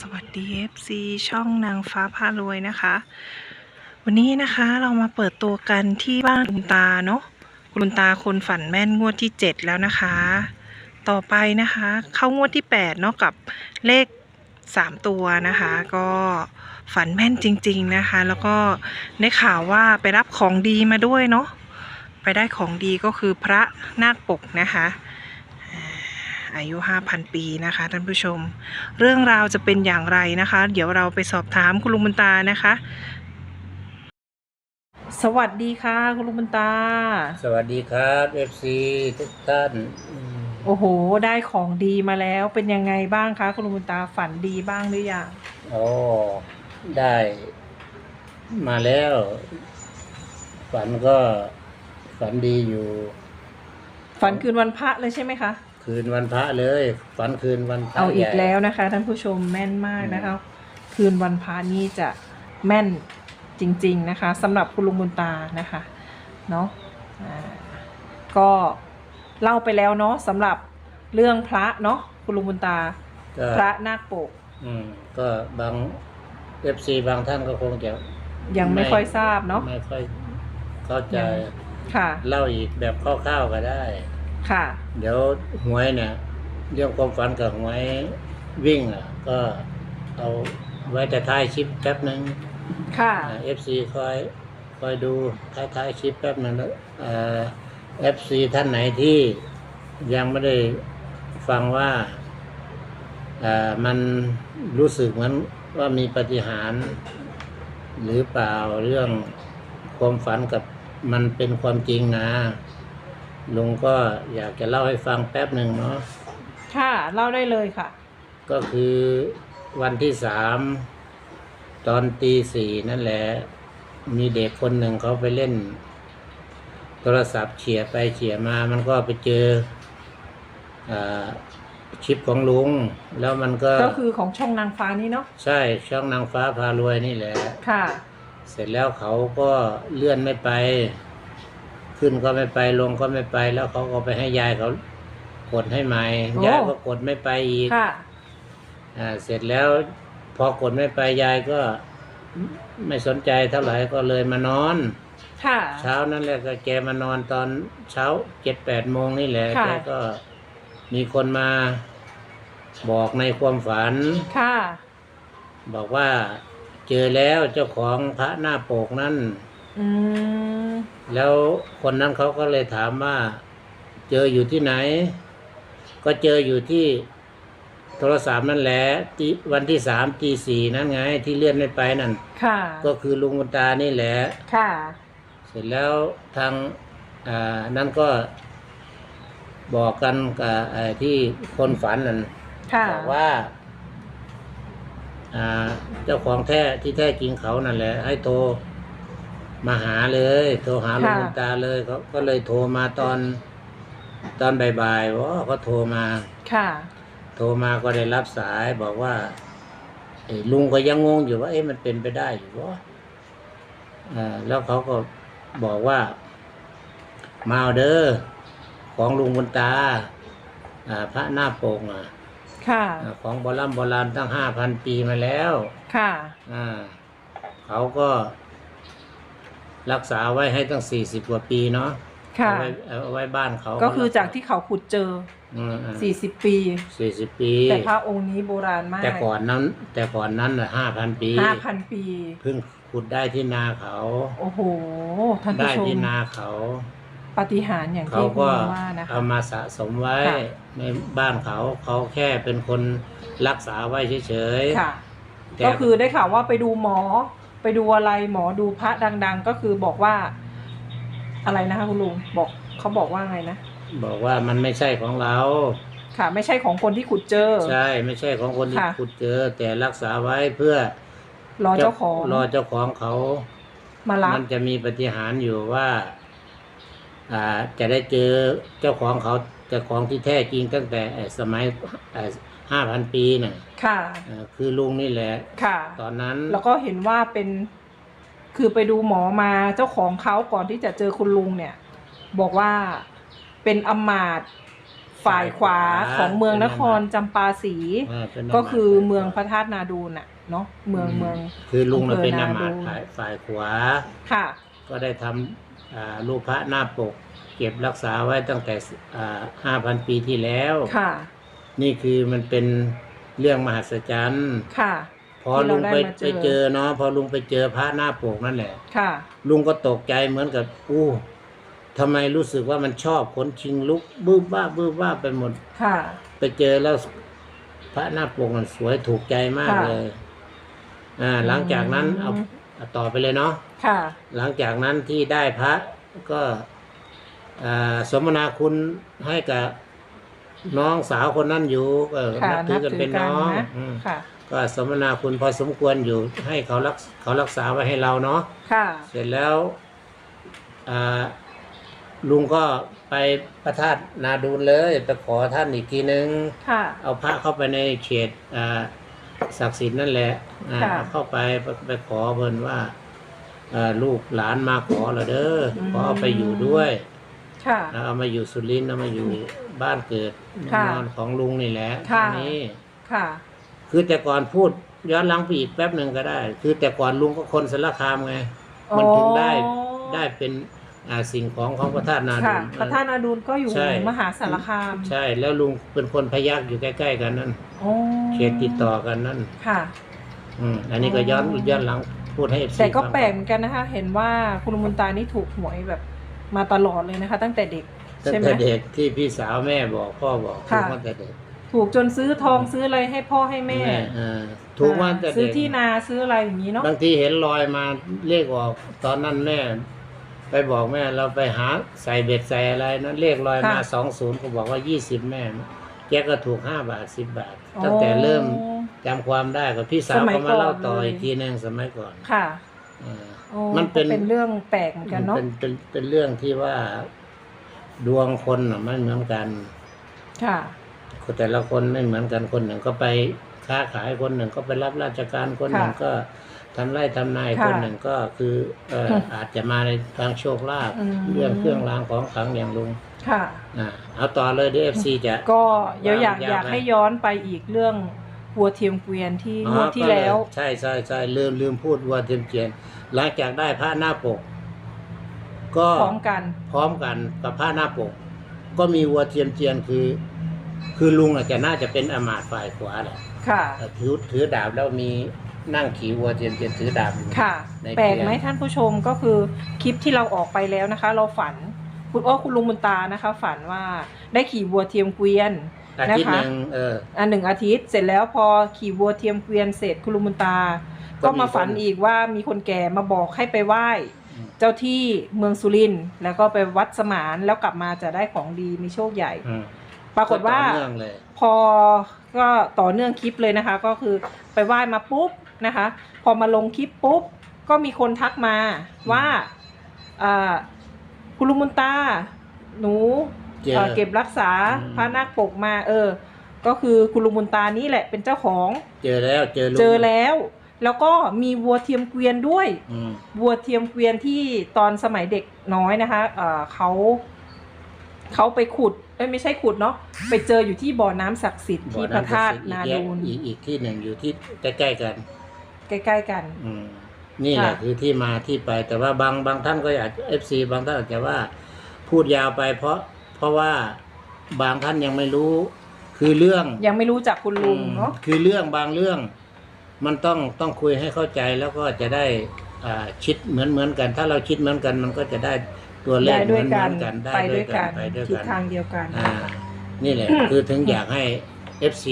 สวัสดี FC ช่องนางฟ้าพารวยนะคะ วันนี้นะคะเรามาเปิดตัวกันที่บ้านคุณตาเนาะคุณตาคนฝันแม่นงวดที่ 7 แล้วนะคะ ต่อไปนะคะ เข้างวดที่8เนาะกับเลข 3 ตัวนะคะ ก็ฝันแม่นจริง ๆนะคะ แล้วก็ได้ข่าวว่าไปรับของดีมาด้วยเนาะไปได้ของดีก็คือพระนาคปกนะคะ อายุ 5,000 ปีนะคะท่านผู้ชม เรื่องราวจะเป็นอย่างไรนะคะ เดี๋ยวเราไปสอบถามคุณลุงบุญตานะคะ สวัสดีค่ะคุณลุงบุญตา สวัสดีครับ FC ทุกท่านอืมโอ้โห ได้ของดีมาแล้วเป็นยังไงบ้างคะคุณลุงบุญตาฝันดีบ้างหรือยังโอ้ได้มาแล้ว ฝันก็ฝันดีอยู่ ฝันคืนวันพระเลยใช่ไหมคะ คืนวันพระเลย ฝันคืนวันพระเอาอีกใหญ่แล้วนะคะท่านผู้ชมแม่นมากนะคะ คืนวันพระนี่จะแม่นจริง ๆนะคะสำหรับคุณลุงบุญตานะคะเนาะอ่าก็เล่าไปแล้วเนาะสำหรับเรื่องพระเนาะคุณลุงบุญตา ก็พระนาคปกอืมก็บาง FC บางท่านก็คงจะยังไม่ไม่ค่อยทราบเนาะไม่ค่อยเข้าใจยังค่ะ เล่าอีกแบบคร่าวๆก็ได้ ค่ะ เดี๋ยวหวยเนี่ยเรื่องความฝันกับหวยวิ่งอะ ก็เอาไว้แต่ท้ายคลิปแป๊บหนึ่งค่ะ เอฟซีคอยคอยดูท้ายท้ายๆคลิปแป๊บหนึ่งแล้วเอฟซีท่านไหนที่ยังไม่ได้ฟังว่าเอ่อมันรู้สึกเหมือนว่ามีปาฏิหารย์หรือเปล่าเรื่องความฝันกับมันเป็นความจริงนะ ลุงก็อยากจะเล่าให้ฟังแป๊บหนึ่งเนาะค่ะ เล่าได้เลยค่ะ ก็คือวันที่สามตอนตีสี่นั่นแหละ มีเด็กคนหนึ่งเขาไปเล่น โทรศัพท์เฉียไปเฉียมา มันก็ไปเจออาคลิปของลุง แล้วมันก็ก็คือของช่องนางฟ้านี่เนาะใช่ช่องนางฟ้าพารวยนี่แหละ ค่ะ เสร็จแล้วเขาก็เลื่อนไม่ไป ขึ้นก็ไม่ไปลงก็ไม่ไป แล้วเขาก็ไปให้ยายเขากดให้ใหม่โอ้ ยายก็กดไม่ไปอีก ค่ะอ่าเสร็จแล้วพอกดไม่ไปยายก็ไม่สนใจเท่าไหร่ก็เลยมานอน ค่ะ เช้านั่นแหละก็แกมานอนตอนเช้าเจ็ดแปดโมงนี่แหละค่ะ แกก็มีคนมาบอกในความฝัน ค่ะ บอกว่าเจอแล้วเจ้าของพระหน้าโปกนั่น อืมแล้วคนนั้นเขาก็เลยถามว่า เจออยู่ที่ไหน ก็เจออยู่ที่โทรศัพท์นั่นแหละที่วันที่สามตีสี่นั่นไง ที่เลื่อนไม่ไปนั่น ค่ะ ก็คือลุงกุนตานี่แหละ ค่ะ เสร็จแล้วทางอ่านั่นก็บอกกันกับไอ้ที่คนฝันนั่นค่ะบอกว่าอ่า เจ้าของแท้ที่แท้จริงเขานั่นแหละ ให้โทร มาหาเลย โทรหาลุงค่ะกุนตาเลยเขาก็เลยโทรมาตอนตอนบ่ายๆว่าเขาโทรมา ค่ะ โทรมาก็ได้รับสายบอกว่าเอ้ยลุงก็ยังงงอยู่ว่า เอ๊ะมันเป็นไปได้อยู่วะอ่าแล้วเขาก็บอกว่า มาเอาเด้อของลุงบุญตาอ่าพระหน้าโปกอะค่ะอ่าของโบราณโบราณตั้งห้าพันปีมาแล้ว ค่ะอ่าเขาก็ รักษาไว้ให้ตั้งสี่สิบกว่าปีเนาะค่ะ เอาไว้เอาไว้บ้านเขาก็คือจากที่เขาขุดเจอ 40 ปี สี่สิบปี แต่พระองค์นี้โบราณมากแต่ก่อนนั้น แต่ก่อนนั้นห้าพันปี5,000 ปี เพิ่งขุดได้ที่นาเขา โอ้โห ท่านผู้ได้ชมที่นาเขา ปาฏิหาริย์อย่างเขาที่คุก็ณว่านะคะ เอามาสะสมไว้ค่ะ ในบ้านเขาเขาแค่เป็นคนรักษาไว้เฉยค่ะ ๆแต่ก็คือได้ข่าวว่าไปดูหมอ ไปดูอะไรหมอดูพระดัง ๆ ก็คือบอกว่าอะไรนะคะคุณลุงบอกเขาบอกว่าไงนะบอกว่ามันไม่ใช่ของเรา ค่ะ ไม่ใช่ของคนที่ขุดเจอ ใช่ไม่ใช่ของคนที่ค่ะ ขุดเจอ แต่รักษาไว้เพื่อรอเจ้าของรอเจ้าของเขา มารับ มันจะมีปฏิหารย์อยู่ว่า อ่า จะได้เจอเจ้าของเขาเจ้าของที่แท้จริงตั้งแต่เอ่อสมัย ห้าพันปีน่ะค่ะ เอ่อคือลุงนี่แหละ ค่ะ ตอนนั้นแล้วก็เห็นว่าเป็น คือไปดูหมอมาเจ้าของเขาก่อนที่จะเจอคุณลุงเนี่ย บอกว่าเป็นอำมาตย์ฝ่ายขวาของเมืองนครจำปาสีอ่าเป็นนก็คือมาตย์เมืองพระธาตุนาดูนน่ะเนาะเมืองเมือง คือลุงน่ะอำเภอเป็นนนามาตย์ดูฝ่ายฝ่ายขวา ค่ะ ก็ได้ทำอ่ารูปพระหน้าปก เก็บรักษาไว้ตั้งแต่ห้าพันปีที่แล้ว ค่ะ นี่คือมันเป็นเรื่องมหัศจรรย์ค่ะ พอที่เราลุงไปได้มาเจอไปเจอเนาะพอลุงไปเจอพระหน้าปกนั่นแหละ ค่ะ ลุงก็ตกใจเหมือนกับอู้ทำไมรู้สึกว่ามันชอบขนชิงลุกบื้อบ้าบื้อบ้าไปหมด ค่ะ ไปเจอแล้วพระหน้าปกมันสวยถูกใจมากค่ะ เลย อ่า หลังจากนั้นอืมเอาเอาต่อไปเลยเนาะ ค่ะ หลังจากนั้นที่ได้พระก็อ่าสมนาคุณให้กับ น้องสาวคนนั้นอยู่ เออค่ะนับถือกันเป็นน้องนะอืมค่ะ ก็สมนาคุณพอสมควรอยู่ ให้เขารักเขารักษาไว้ให้เราเนาะค่ะ เสร็จแล้วอ่าลุงก็ไปพระธาตุนาดูนเลยไปขอท่านอีกทีนึง ค่ะ เอาพระเข้าไปในเขตอ่าศักดิ์สิทธิ์นั่นแหละอ่าค่ะเอาเข้าไปไปไปขอเพิ่นว่าอ่าลูกหลานมาขอเราเด้ออมขอเอาไปอยู่ด้วย ค่ะ แล้วเอามาอยู่สุรินทร์เอามาอยู่บ้านเกิดค่ะ นอนของลุงนี่แหละค่ะอันนี้ ค่ะ คือแต่ก่อนพูดย้อนหลังไปอีกแป๊บหนึ่งก็ได้ คือแต่ก่อนลุงก็คนสารคามไง มันถึงได้อ๋อ ได้เป็นอ่าสิ่งของของพระธาตุนาดูค่ะนพระธาตุนาดูนก็อยู่ใช่ มหาสารคามใช่แล้วลุงเป็นคนพยักอยู่ใกล้ ๆ กันนั่นโอ้เขตติดต่อกันนั่นค่ะ อืมอันนี้ก็ย้อนย้อนหลังพูดให้ FC แต่ก็ฟังแปลกเหมือนกันนะคะ เห็นว่าคุณลุงมุนตานี่ถูกหวยแบบ มาตลอดเลยนะคะ ตั้งแต่เด็กตั้งใช่ไหม แต่เด็กที่พี่สาวแม่บอกพ่อบอกถูค่ะ กมาแต่เด็กถูกจนซื้อทองซื้ออะไรให้พ่อให้แม่เออถูกมาแต่ซื้เด็อกที่นาซื้ออะไรอย่างนี้เนาะบางทีเห็นรอยมาเลขออกตอนนั้นแม่ ไปบอกแม่เราไปหาใส่เบ็ดใส่อะไรนั้นเลขรอยมาสองศูนย์ก็บอกว่ายี่สิบแม่แกก็ถูกห้าบาทสิบบาท ตั้งแต่เริ่มโอ้จำความได้กับพี่สาวสมัยก็มาเล่าก่อนต่อเลย อีกทีหนึงสมัยก่อนค่ะ เออ โอ้มันเป็น ก็เป็นเรื่องแปลกเหมือนกันเนาะ เป็นเป็นเป็นเรื่องที่ว่าดวงคนน่ะไม่เหมือนกันค่ะคนแต่ละคนไม่เหมือนกันคนหนึ่งก็ไปค้าขายคนหนึ่งก็ไปรับราชการคนหนึ่งค่ะก็ทำไร่ทำนายค่ะคนหนึ่งก็คือเอ่ออืมอาจจะมาในทางโชคลาภอืม เรื่องเครื่องรางของขลังอย่างลุงค่ะ อ่าเอาต่อเลยดีเอฟซีจะ ก็เดี๋ยวอยากยาวๆอยากไปให้ย้อนไปอีกเรื่อง วัวเทียมเกวียนที่งวดที่ก็เยแล้ว ใช่ใช่ใช่ลืมลืมพูดว่าเทียมเกียน หลังจากได้พระหน้าปก ก็พร้อมกัน พร้อมกันกับผ้าหน้าปก ก็มีวัวเทียมเจียนคือ คือลุงอาจจะน่าจะเป็นอมาตย์ฝ่ายขวาแหละค่ะแต่ถือถือดาบแล้วมีนั่งขี่วัวเทียมเจียนถือดาบอยู่ค่ะในแปลกไหมเกวียนท่านผู้ชมก็คือคลิปที่เราออกไปแล้วนะคะ เราฝันคุณอ้อคุณลุงมุนตานะคะ ฝันว่าได้ขี่วัวเทียมเกวียน อาทิตย์หนึ่งเอออันหนึ่งอาทิตย์เสร็จแล้วพอขี่วัวเทียมเกวียนเสร็จคุณลุงมุนตา ก็ก็มีมาฝันคนอีกว่ามีคนแก่มาบอกให้ไปไหว้อืมเจ้าที่เมืองสุรินทร์แล้วก็ไปวัดสมานแล้วกลับมาจะได้ของดีมีโชคใหญ่อืมปรากฏว่าต่อเนื่องเลยพอก็ต่อเนื่องคลิปเลยนะคะ ก็คือไปไหว้มาปุ๊บนะคะ พอมาลงคลิปปุ๊บ ก็มีคนทักมาว่าอ่าคุณลุงมุนตา หนู เจอ เอ่อเก็บรักษาอืม พระนาคปกมา เออ ก็คือคุณลุงมุนตานี่แหละเป็นเจ้าของ เจอแล้วเจอลุงเจอแล้ว แล้วก็มีวัวเทียมเกวียนด้วย อืมวัวเทียมเกวียนที่ตอนสมัยเด็กน้อยนะคะ เอ่อเขาเขาไปขุดเอ้ยไม่ใช่ขุดเนาะ ไปเจออยู่ที่บ่อน้ำศักดิ์สิทธิ์ที่พระธาตุนาอีกแยกดูนอีกอีกที่หนึ่งอยู่ที่ใกล้ๆกัน ใกล้ๆกัน อืมนี่แหละค่ะ คือที่มาที่ไปแต่ว่าบางบางท่านก็อาจเอฟซีบางท่านอาจจะว่า พูดยาวไปเพราะ เพราะว่าบางท่านยังไม่รู้ คือเรื่องยังไม่รู้จักคุณลุงเนาะอืมคือเรื่องบางเรื่อง มันต้องต้องคุยให้เข้าใจแล้วก็จะได้อ่าคิดเหมือนเหมือนกัน ถ้าเราคิดเหมือนกันมันก็จะได้ตัวเลขได้เหด้มืวอยนเหกัมืนอนกันได้ไปด้ด้ววยยกักันนไปด้วยทิศกัน ทางเดียวกัน อ่านี่แหละ คือถึงอยากให้ FC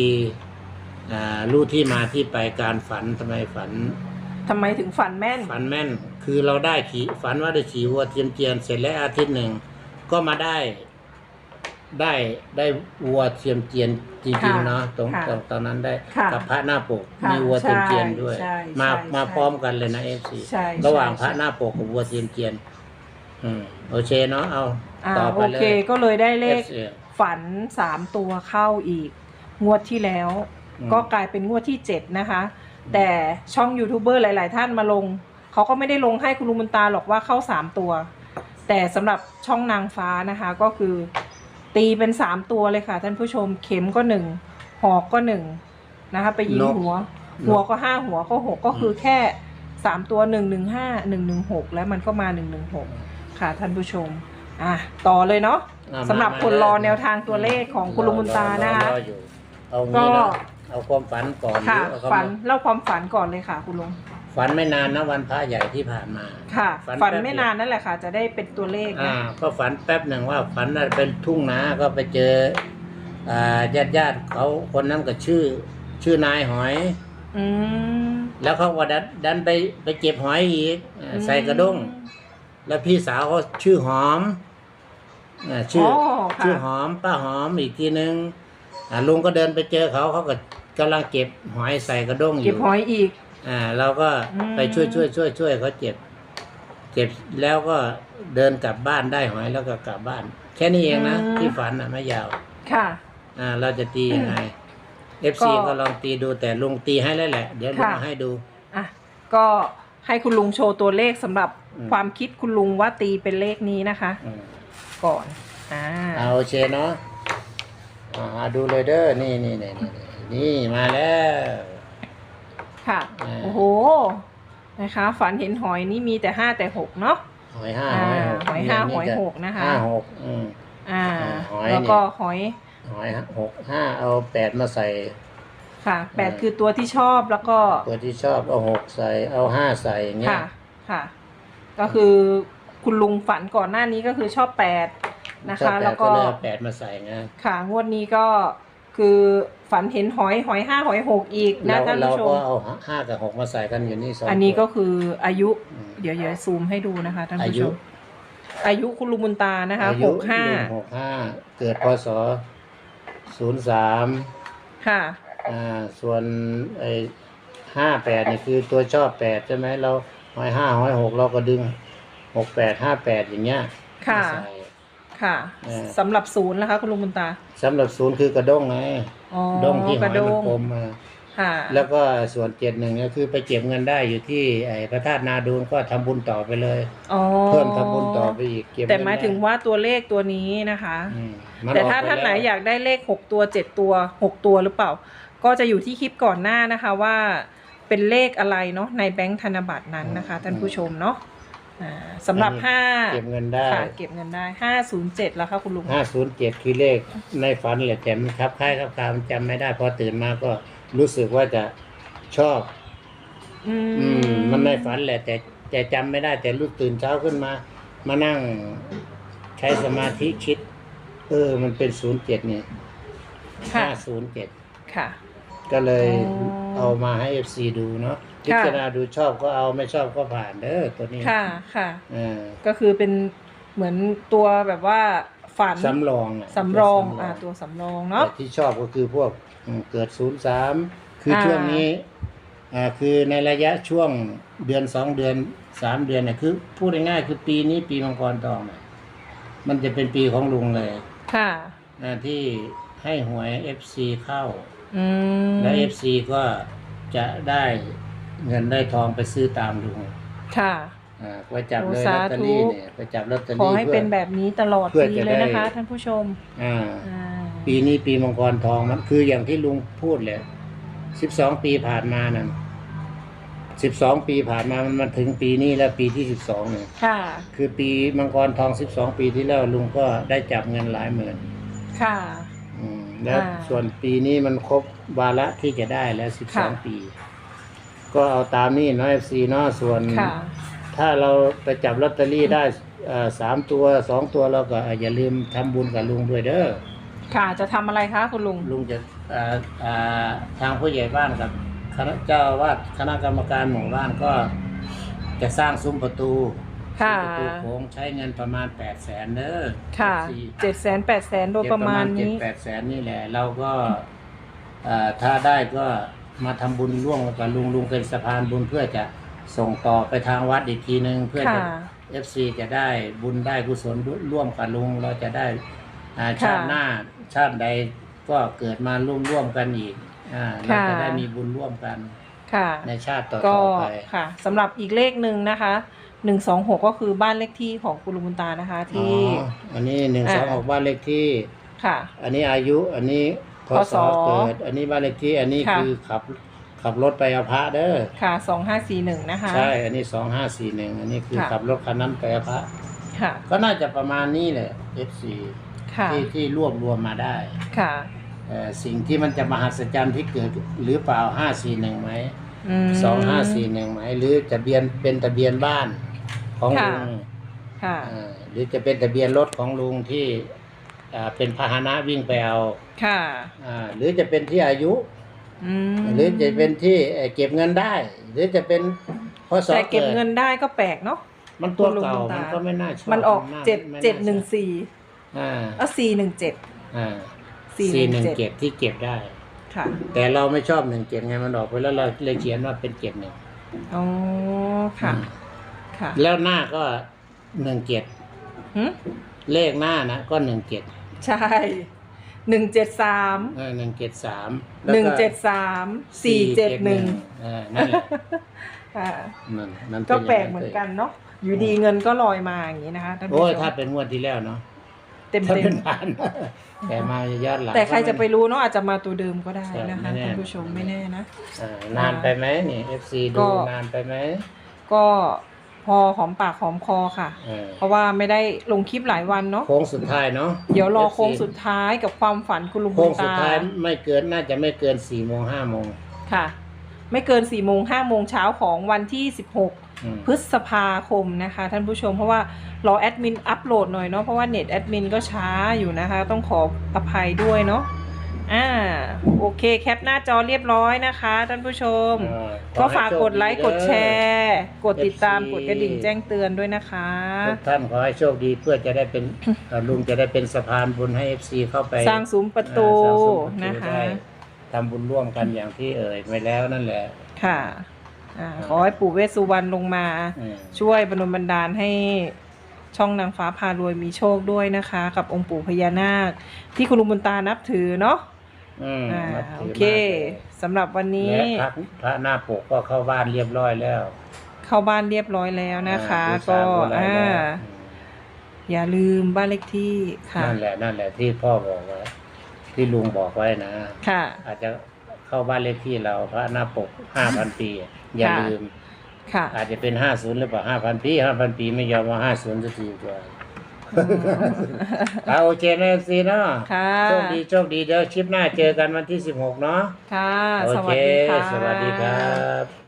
อ่ารู้ที่มาที่ไปการฝันทำไมฝัน ทำไมถึงฝันแม่น ฝันแม่น คือเราได้ขี่ฝันว่าได้ขี่วัวเทียมเจียนเสร็จแล้วอาทิตย์หนึ่งก็มาได้ ได้ได้วัวเทียมเจียนจริงค่ะๆเนาะตรงค่ะตรงตอนนั้นได้ค่ะกับพระหน้าปกค่ะมีวัวเทียมเจียนด้วย ใช่ใช่มาใช่มาใช่พร้อมกันเลยนะเอฟซีใช่ระหว่างใช่พระหน้าปกกับวัวเทียมเจียน อืมโอเคเนาะเอาอ่าต่อไปโอเลเคย ก็เลยได้เลข FC ฝันสามตัวเข้าอีก งวดที่แล้ว อืม ก็กลายเป็นงวดที่เจ็ดนะคะ แต่ช่องยูทูบเบอร์หลาย ๆ ท่านมาลง เขาก็ไม่ได้ลงให้คุณลุงมุนตาหรอกว่าเข้าสามตัว แต่สำหรับช่องนางฟ้านะคะก็คือ ตีเป็นสามตัวเลยค่ะ ท่านผู้ชมเข็มก็หนึ่งหอกก็หนึ่งนะคะ ไปยิงนกหัว นก หัวก็ห้าหัวก็หกก็คือแค่สามตัวหนึ่งหนึ่งห้าหนึ่งหนึ่งหกแล้วมันก็มาหนึ่งหนึ่งหกค่ะ ท่านผู้ชม อะต่อเลยเนาะ อะสำหรับมาคนมารอแนวทางตัวเลขของคุณลุงบุญตานะคะ รออยู่เอางี้ก็เนาะเอาความฝันก่อนค่ะหรือเอาฝันคำเล่าความฝันก่อนเลยค่ะ คุณลุง ฝันไม่นานนะวันพระใหญ่ที่ผ่านมา ค่ะ ฝันฝันแป๊บไม่เดียวนานนั่นแหละค่ะ จะได้เป็นตัวเลขอ่านะก็ฝันแป๊บหนึ่งว่าฝันน่ะเป็นทุ่งนาก็ไปเจออ่าญาติญาติๆเขาคนนั้นก็ชื่อ ชื่อนายหอย อืมแล้วเขาก็ดันดันไปไปเก็บหอยอีกอ่าใส่กระด้ง แล้วพี่สาวเขาชื่อหอมอ่าชื่ออ๋อชื่อหค่ะอมป้าหอมอีกทีนึงอ่าลุงก็เดินไปเจอเขาเขาก็กำลังเก็บหอยใส่กระด้งอเก็บยู่หอยอีก อ่า เราก็อืมไปช่วยช่วยช่วยช่วยเขาเจ็บ เจ็บแล้วก็เดินกลับบ้านได้หอยแล้วก็กลับบ้าน แค่นี้เองนะที่ฝันอะไม่ยาว ค่ะ อ่า เราจะตียังไงเอฟซีก็ ก็ลองตีดูแต่ลุงตีให้แล้วแหละ เดี๋ยวลุงค่ะ เอาให้ดู อะก็ให้คุณลุงโชว์ตัวเลขสำหรับอืม ความคิดคุณลุงว่าตีเป็นเลขนี้นะคะ อืมก่อนอ่าเอาโอเคเนาะอ่าดูเลยเด้อนี่นี่นี่นี่นี่นี่มาแล้ว ค่ะอ่าโอ้โห นะคะ ฝันเห็นหอยนี่มีแต่ห้าแต่หกเนาะ หอยห้าอ่าหอยหกหอยห้านี่หอยจะหกนะคะ ห้าหกอืม อ่าอ่าหอยแล้วก็เนี่ยหอย หอยหกห้าเอาแปดมาใส่ ค่ะ แปดอ่าคือตัวที่ชอบแล้วก็ ตัวที่ชอบเอาหกใส่เอาห้าใส่อย่างเงี้ย ค่ะ ค่ะ ก็คือคุณลุงฝันก่อนหน้านี้ก็คือชอบแปดนะชอบคะแปแล้ดวก็ก็ เลยเอาแปดมาใส่ไงค่ะ งวดนี้ก็ คือฝันเห็นหอยหอยห้าหอยหกอีกนะเราท่านเราผู้ชก็มเอาห้ากับหกมาใส่กันอยู่นี่สองอันนี้ก็ตัวคืออายุอืมเดี๋ยวเดี๋ยวซูมให้ดูนะคะท่านอาผู้ยุชม อายุคุณลุงบุญตานะคะอาหยุกห้าหกห้าเกิดพศศูนย์สามค่ะอ่าส่วนไอ้ห้าแปดนี่คือตัวชอบแปดใช่ไหมเราหอยห้าหอยหกเราก็ดึงหกแปดห้าแปดอย่างเงี้ยค่ะมาใส่ ค่ะเออ สำหรับศูนย์นะคะ คุณลุงบุญตา สำหรับศูนย์คือกระด้งไงอ๋อด้งที่หกอระยโดมันงกลมมาค่ะ แล้วก็ส่วนเจ็ดหนึ่งเนี่ยคือไปเก็บเงินได้อยู่ที่ไอ้พระธาตุนาดูนก็ทำบุญต่อไปเลย อ๋อเพิ่มทำบุญต่อไปอีกเก็บแต่เงินหมายถึงได้ว่าตัวเลขตัวนี้นะคะอืมมันแต่ออกถ้าปท่านไหนแล้วอยากได้เลขหกตัวเจ็ดตัวหกตัวหรือเปล่า ก็จะอยู่ที่คลิปก่อนหน้านะคะว่าเป็นเลขอะไรเนาะในแบงค์ธนบัตรนั้นนะคะ ท่านผู้ชมเนาะ อ่าสำหรับห้าเก็บเงินได้ค่ะเก็บเงินได้ห้าศูนย์เจ็ดแล้วค่ะคุณลุงห้าศูนย์เจ็ดคือเลขในฝันแหละแต่มันครับคล้ายครับคามันจำไม่ได้พอตื่นมาก็รู้สึกว่าจะชอบ อือืมมันในฝันแหละ แต่แต่จำไม่ได้ แต่รู้ตื่นเช้าขึ้นมา มานั่งใช้สมาธิคิด เออ มันเป็นศูนย์เจ็ดเนี่ยค่ะห้าศูนย์เจ็ดค่ะ ก็เลยอ๋อ เอามาให้เอฟซีดูเนาะ พิจารณาดูชอบก็เอาไม่ชอบก็ผ่านเด้อตัวนี้ค่ะค่ะอ่าก็คือเป็นเหมือนตัวแบบว่าฝันสำรองะสำรองตัวอ่าตัวสำรองเนาะแต่ที่ชอบก็คือพวกอืมเกิดศูนย์สามคืออาช่วงนี้อ่าคือในระยะช่วงเดือนสองเดือนสามเดือนเนี่ยคือพูดง่ายๆคือปีนี้ปีมังกรทองเนี่ยมันจะเป็นปีของลุงเลย ค่ะอ่าที่ให้หวยเอฟซีเข้าอืมและเอฟซีก็จะได้ เงินได้ทองไปซื้อตามลุงค่ะ อ่าไปจับเลยโอ้ลสาอตธุเตอรี่เนี่ยไปจับลอตเตอขอรี่ให้เพื่เป็อนแบบนี้ตลอดเพื่อปีจะเลยได้นะคะ ท่านผู้ชมอ่าอ่า ปีนี้ปีมังกรทองมันคืออย่างที่ลุงพูดเลยสิบสองปีผ่านมานั่นสิบสองปีผ่านมามันมาถึงปีนี้แล้วปีที่สิบสองเนี่ยค่ะ คือปีมังกรทองสิบสองปีที่แล้วลุงก็ได้จับเงินหลายหมื่นค่ะอืมแล้วอ่าส่วนปีนี้มันครบวาระที่จะได้แล้วสิบสค่ะองปี ก็เอาตามนี้เนาะเอฟซีเนาะส่วน ค่ะ ถ้าเราไปจับลอตเตอรี่ได้เอ่อสามตัวสองตัวเราก็อย่าลืมทำบุญกับลุงด้วยเด้อค่ะ จะทำอะไรคะคุณลุง ลุงจะเอ่อเอ่อทางผู้ใหญ่บ้านกับคณะเจ้าอาวาดคณะกรรมการหมู่บ้านก็จะสร้างซุ้มประตูค่ะซุ้มประตูโค้งใช้เงินประมาณแปดแสนเด้อค่ะสี่เจ็ดแสนแปดแสนโดยประมาณเจ็ดนี้ แปดแสนนี่แหละ เราก็เอ่อถ้าได้ก็ มาทำบุญร่วมกับลุงลุงเป็นสะพานบุญเพื่อจะส่งต่อไปทางวัดอีกทีนึงเพื่อค่ะจะเอฟซีจะได้บุญได้กุศลร่วมกับลุงเราจะได้อ่าค่ะชาติหน้าชาติใดก็เกิดมาร่วมร่วมกันอีกอ่าเราค่ะ จะได้มีบุญร่วมกันค่ะ ในชาติต่อก็ๆไป ค่ะสำหรับอีกเลขหนึ่งนะคะหนึ่งสองหกก็คือบ้านเลขที่ของคุณลุงบุญตานะคะอ๋อที่ อันนี้หนึ่งสองอ่า ออกบ้านเลขที่ ค่ะ อันนี้อายุ อันนี้ พพศศเกิด อันนี้บ้านเลขที่อันนี้ค่ะ คือขับขับรถไปเอาพระเด้อค่ะสองห้าสี่หนึ่งนะคะ ใช่ อันนี้สองห้าสี่หนึ่งอันนี้คือค่ะ ขับรถคันนั้นไปเอาพระค่ะ ก็น่าจะประมาณนี้แหละ FC ค่ะ ที่ที่รวบรวมมาได้ค่ะ เอ่อสิ่งที่มันจะมหัศจรรย์ที่เกิดหรือเปล่าห้าสี่หนึ่งไหมม สองห้าสี่หนึ่งไหมหรือจะเบียนเป็นทะเบียนบ้านของค่ะ ลุงค่ะอ่าหรือจะเป็นทะเบียนรถของลุงที่ อ่าเป็นพาหนะวิ่งไปเอาค่ะ อ่าหรือจะเป็นที่อายุ อืมหรือจะเป็นที่เอ่อเก็บเงินได้ หรือจะเป็นพศแต่เก็บดเงินได้ก็แปลกเนาะ มันตัวคุณลุงเก่าคุณตามั มันก็ไม่น่าชอบมันออกาเจ็ดไม่าเจ็ดหนึ่งสี่อ่าเออสี่หนึ่งเจ็ดอ่าสี่สี่หหนึ่นึ่งงเจ็เจ็ดดที่เก็บได้ ค่ะแต่เราไม่ชอบหนึ่งเจ็ดไงมันออกไปแล้วเราเลยเขียนว่าเป็นเจ็ดหนึ่งอ๋อค่ะค่ะแล้วหน้าก็หนึ่งเจ็ดหึเลขหน้านะก็หนึ่งเจ็ด ใช่หนึ่งเจ็ดสามเออหนึ่งเจ็ดสามหนึ่งเจ็ดสามสี่เจ็ดหนึ่งเออนั่นแหละค่ะนั่นนั่นก็ย่างแปลกเหมือนกันเนาะอยู่ดีเงินก็ลอยมาอย่างนี้นะคะท่านผู้โอ้ยชถ้ามเป็นงวดที่แล้วเนาะเต็มถ้าเต็เป็มนผ่านแต่มาย้อนหลังแต่ใครจะไปก็ม่รู้เนาะอาจจะมาตัวเดิมก็ได้ใช่นะคะไม่แน่ท่านผู้ชมไม่แน่นะอ่านานไปไหมนี่ FC ก็ดูนานไปไหมก็ พอหอมปากหอมคอค่ะ เออเพราะว่าไม่ได้ลงคลิปหลายวันเนาะโค้งสุดท้ายเนาะ เดี๋ยวรอ FC โค้งสุดท้ายกับความฝันคุณลุงโค้บุงญสุดตาท้ายไม่เกินน่าจะไม่เกินสี่โมงห้าโมงค่ะ ไม่เกิน4ี่โมงห้าโมงเช้าของวันที่16อืมพฤษภาคมนะคะ ท่านผู้ชมเพราะว่ารอแอดมินอัปโหลดหน่อยเนาะเพราะว่าเน็ตแอดมินก็ช้าอยู่นะคะ ต้องขออภัยด้วยเนาะ อ่าโอเคแคปหน้าจอเรียบร้อยนะคะ ท่านผู้ชม เออก็ขอให้ฝากกดไลค์โชกดีดเอแชร์ กดติดตาม FC กดกระดิ่งแจ้งเตือนด้วยนะคะ ทุกท่านขอให้โชคดีเพื่อจะได้เป็นเอ่อลุงจะได้เป็นสะพานบุญให้ FC เข้าไปสร้างซุ้มประตูอ่าสร้างซุ้มประตูนะคะ ได้ทำบุญร่วมกันอย่างที่เอ่ยไว้แล้วนั่นแหละค่ะอ่าขอให้ปู่เวสสุวรรณลงมาอืมช่วยบรรดลบันดาลให้ช่องนางฟ้าพารวยมีโชคด้วยนะคะ กับองค์ปู่พญานาค ที่คุณลุงบุญตานับถือเนาะ อืมอ่านับโอถือเคมากเลยสำหรับวันนี้และพระพระหน้าปกก็เข้าบ้านเรียบร้อยแล้วเข้าบ้านเรียบร้อยแล้วนะคะ อ่าก็ดูสามคนแล้วอ่าอืมอย่าลืมบ้านเลขที่ค่ะนั่นแหละนั่นแหละที่พ่อบอกไว้ที่ลุงบอกไว้นะ ค่ะ อาจจะเข้าบ้านเลขที่เราพระหน้าปกห้าพันปี อย่าค่ะ ลืม ค่ะอาจจะเป็นห้าศูนย์หรือเปล่าห้าพันปีห้าพันปีไม่ยอมมาห้าศูนย์สักทีกว่าอืม เอาโอเคนะซีเนาะค่ะโชคดีโชคดีเดี๋ยวคลิปหน้าเจอกันวันที่สิบหกเนาะค่ะ โอสเควัสดีค่ะ สวัสดีครับ